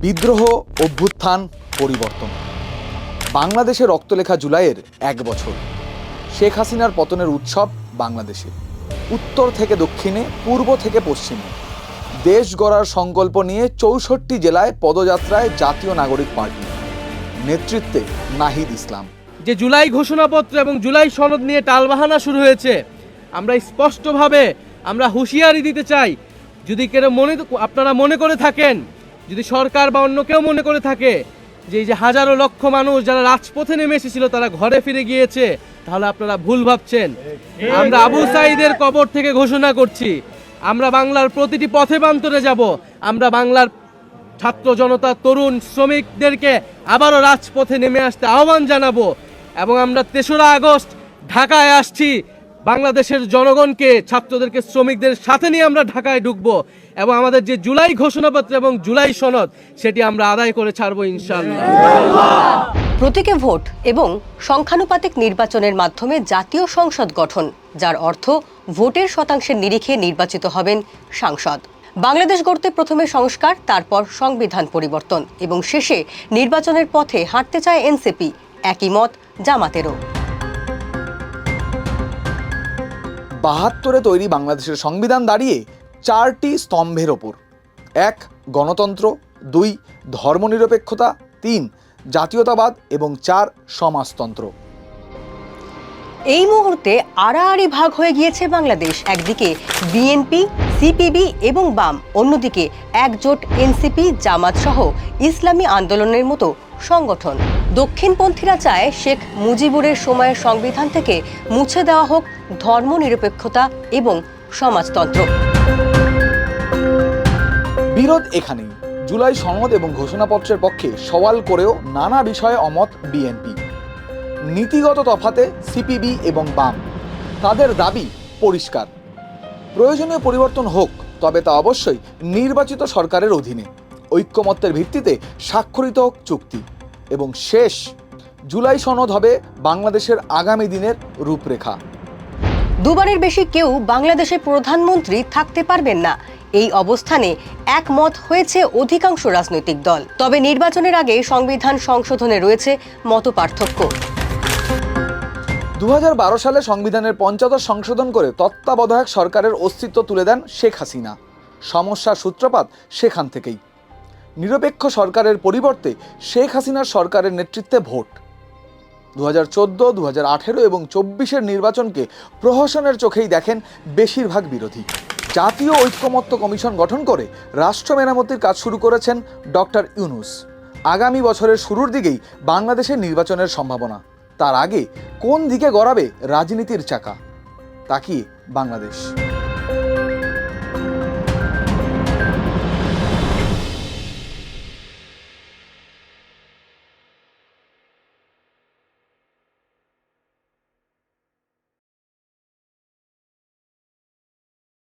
বিদ্রোহ, অভ্যুত্থান, পরিবর্তন। বাংলাদেশে রক্তলেখা জুলাইয়ের এক বছর। শেখ হাসিনার পতনের উৎসব বাংলাদেশে। উত্তর থেকে দক্ষিণে, পূর্ব থেকে পশ্চিমে। দেশ গড়ার সংকল্প নিয়ে চৌষট্টি জেলায় পদযাত্রায় জাতীয় নাগরিক পার্টি। নেতৃত্বে নাহিদ ইসলাম। যে জুলাই ঘোষণাপত্র এবং জুলাই সনদ নিয়ে টালবাহানা শুরু হয়েছে, আমরা স্পষ্টভাবে আমরা হুঁশিয়ারি দিতে চাই। যদি কেন মনে, আপনারা মনে করে থাকেন যদি সরকার বা অন্য কেউ মনে করে থাকে যে এই যে হাজারো লক্ষ মানুষ যারা রাজপথে নেমে এসেছিল, তারা ঘরে ফিরে গিয়েছে, তাহলে আপনারা ভুল ভাবছেন। আমরা আবু সাইদের কবর থেকে ঘোষণা করছি, আমরা বাংলার প্রতিটি পথে প্রান্তরে যাব, আমরা বাংলার ছাত্র জনতা, তরুণ শ্রমিকদেরকে আবারও রাজপথে নেমে আসতে আহ্বান জানাব, এবং আমরা তেসরা আগস্ট ঢাকায় আসছি। বাংলাদেশের জনগণকে, ছাত্রদেরকে, শ্রমিকদের সাথে নিয়ে আমরা ঢাকায় ঢুকবো এবং আমাদের যে জুলাই ঘোষণাপত্র এবং জুলাই সনদ, সেটি আমরা আদায় করে ছাড়বো ইনশাল্লাহ প্রতীকে ভোট এবং সংখ্যানুপাতিক নির্বাচনের মাধ্যমে জাতীয় সংসদ গঠন, যার অর্থ ভোটের শতাংশের নিরিখে নির্বাচিত হবেন সাংসদ। বাংলাদেশ গড়তে প্রথমে সংস্কার, তারপর সংবিধান পরিবর্তন এবং শেষে নির্বাচনের পথে হাঁটতে চায় এনসিপি, একই মত জামাতেরও। বাহাত্তরে তৈরি বাংলাদেশের সংবিধান দাঁড়িয়ে চারটি স্তম্ভের ওপর। এক, গণতন্ত্র। দুই, ধর্মনিরপেক্ষতা। তিন, জাতীয়তাবাদ। এবং চার, সমাজতন্ত্র। এই মুহূর্তে আড়াআড়ি ভাগ হয়ে গিয়েছে বাংলাদেশ। একদিকে বিএনপি, সিপিবি এবং বাম। অন্যদিকে একজোট এনসিপি, জামাত সহ ইসলামী আন্দোলনের মতো সংগঠন। দক্ষিণপন্থীরা চায় শেখ মুজিবুরের সময়ের সংবিধান থেকে মুছে দেওয়া হোক ধর্মনিরপেক্ষতা এবং সমাজতন্ত্র। বিরোধ এখানেই। জুলাই সনদ এবং ঘোষণাপত্রের পক্ষে সওয়াল করেও নানা বিষয়ে অমত বিএনপি। নীতিগত তফাতে সিপিবি এবং বাম। তাদের দাবি পরিষ্কার। প্রয়োজনীয় পরিবর্তন হোক, তবে তা অবশ্যই নির্বাচিত সরকারের অধীনে। ঐক্যমত্যের ভিত্তিতে স্বাক্ষরিত চুক্তি। এবং শেষ জুলাই সনদ হবে বাংলাদেশের আগামী দিনের রূপরেখা। দুবারের বেশি কেউ বাংলাদেশের প্রধানমন্ত্রী থাকতে পারবেন না। এই অবস্থানে একমত হয়েছে অধিকাংশ রাজনৈতিক দল। তবে নির্বাচনের আগে সংবিধান সংশোধনে রয়েছে মতপার্থক্য। দু হাজার বারো সালে সংবিধানের পঞ্চদশ সংশোধন করে তত্ত্বাবধায়ক সরকারের অস্তিত্ব তুলে দেন শেখ হাসিনা। সমস্যার সূত্রপাত সেখান থেকেই। নিরপেক্ষ সরকারের পরিবর্তে শেখ হাসিনার সরকারের নেতৃত্বে ভোট। দু হাজার চোদ্দ দু হাজার আঠেরো এবং চব্বিশের নির্বাচনকে প্রহসনের চোখেই দেখেন বেশিরভাগ বিরোধী। জাতীয় ঐক্যমত্য কমিশন গঠন করে রাষ্ট্র মেরামতির কাজ শুরু করেছেন ডক্টর ইউনুস। আগামী বছরের শুরুর দিকেই বাংলাদেশের নির্বাচনের সম্ভাবনা। তার আগে কোন দিকে গড়াবে রাজনীতির চাকা? তাকিয়ে বাংলাদেশ।